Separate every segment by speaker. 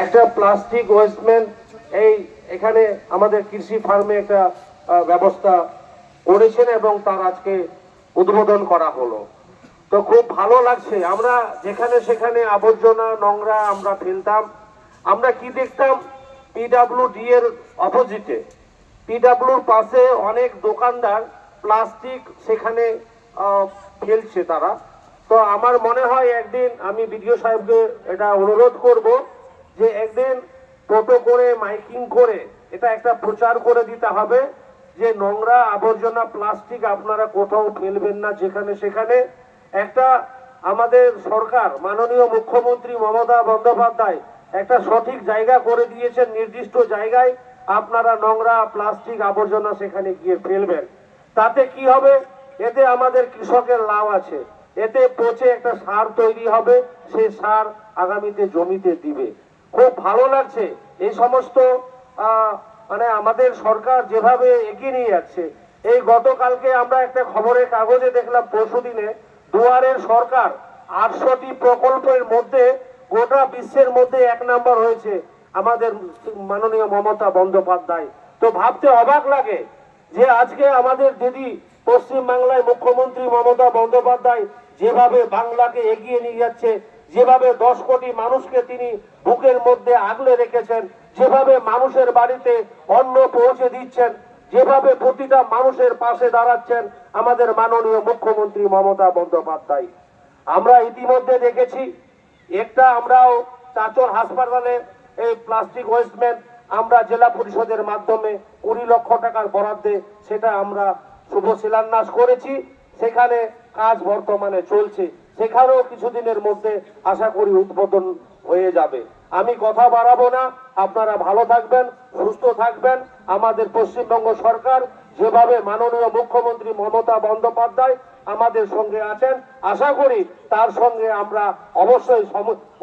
Speaker 1: একটা প্লাস্টিক ওয়েস্টমেন্ট এই এখানে আমাদের কৃষি ফার্মে একটা ব্যবস্থা করেছেন এবং তার আজকে উদ্বোধন করা হলো। তো খুব ভালো লাগছে, আমরা যেখানে সেখানে আবর্জনা, নোংরা আমরা ফেলতাম। আমরা কি দেখতাম? পিডাব্লিউডি এর অপোজিটে পিডাব্লিউর পাশে অনেক দোকানদার প্লাস্টিক সেখানে ফেলছে তারা। তো আমার মনে হয় একদিন আমি বিডিও সাহেবকে এটা অনুরোধ করব যে একদিন টোটো করে, মাইকিং করে, এটা একটা প্রচার করে দিতে হবে যে নোংরা আবর্জনা, প্লাস্টিক আপনারা কোথাও ফেলবেন না, যেখানে সেখানে। একটা আমাদের সরকার, মাননীয় মুখ্যমন্ত্রী মমতা বন্দ্যোপাধ্যায় একটা সঠিক জায়গা করে দিয়েছেন, নির্দিষ্ট জায়গায় আপনারা নোংরা, প্লাস্টিক আবর্জনা সেখানে গিয়ে ফেলবেন। তাতে কি হবে? এতে আমাদের কৃষকের লাভ আছে। এতে পচে একটা সার তৈরি হবে সেই সার আগামীতে জমিতে দিবে। খুব ভালো লাগছে। এই সমস্ত মানে আমাদের সরকার যেভাবে এগিয়ে নিয়ে যাচ্ছে, এই গতকালকে আমরা একটা খবরের কাগজে দেখলাম পরশুদিনে দুয়ারের সরকার আটশোটি প্রকল্পের মধ্যে, গোটা বিশ্বের মধ্যে এক নাম্বার হয়েছে আমাদের মাননীয় মমতা বন্দ্যোপাধ্যায়। তো ভাবতে অবাক লাগে যে আজকে আমাদের দিদি পশ্চিম বাংলায় মুখ্যমন্ত্রী মমতা বন্দ্যোপাধ্যায় যেভাবে বাংলাকে এগিয়ে নিয়ে যাচ্ছে যেভাবে দশ কোটি মানুষকে তিনি বুকের মধ্যে আগলে রেখেছেন, যেভাবে মানুষের বাড়িতে অন্ন পৌঁছে দিচ্ছেন, যেভাবে প্রতিটা মানুষের পাশে দাঁড়াচ্ছেন আমাদের মাননীয় মুখ্যমন্ত্রী মমতা বন্দ্যোপাধ্যায়। আমরা ইতিমধ্যে দেখেছি, একটা আমরাও চাচর হাসপাতালে এই প্লাস্টিক ওয়েস্টমেন্ট আমরা জেলা পরিষদের মাধ্যমে কুড়ি লক্ষ টাকার বরাদ্দে সেটা আমরা শুভ শিলান্যাস করেছি। সেখানে কাজ বর্তমানে চলছে। সেখানেও কিছুদিনের মধ্যে আশা করি উদ্বোধন হয়ে যাবে। আমি কথা বাড়াবো না, আপনারা ভালো থাকবেন, সুস্থ থাকবেন। আমাদের পশ্চিমবঙ্গ সরকার যেভাবে মাননীয় মুখ্যমন্ত্রী মমতা বন্দ্যোপাধ্যায় আমাদের সঙ্গে আছেন, আশা করি তার সঙ্গে আমরা অবশ্যই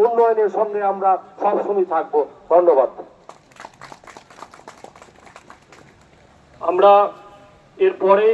Speaker 1: উন্নয়নের সঙ্গে আমরা সবসময় থাকব। ধন্যবাদ।
Speaker 2: আমরা এরপরে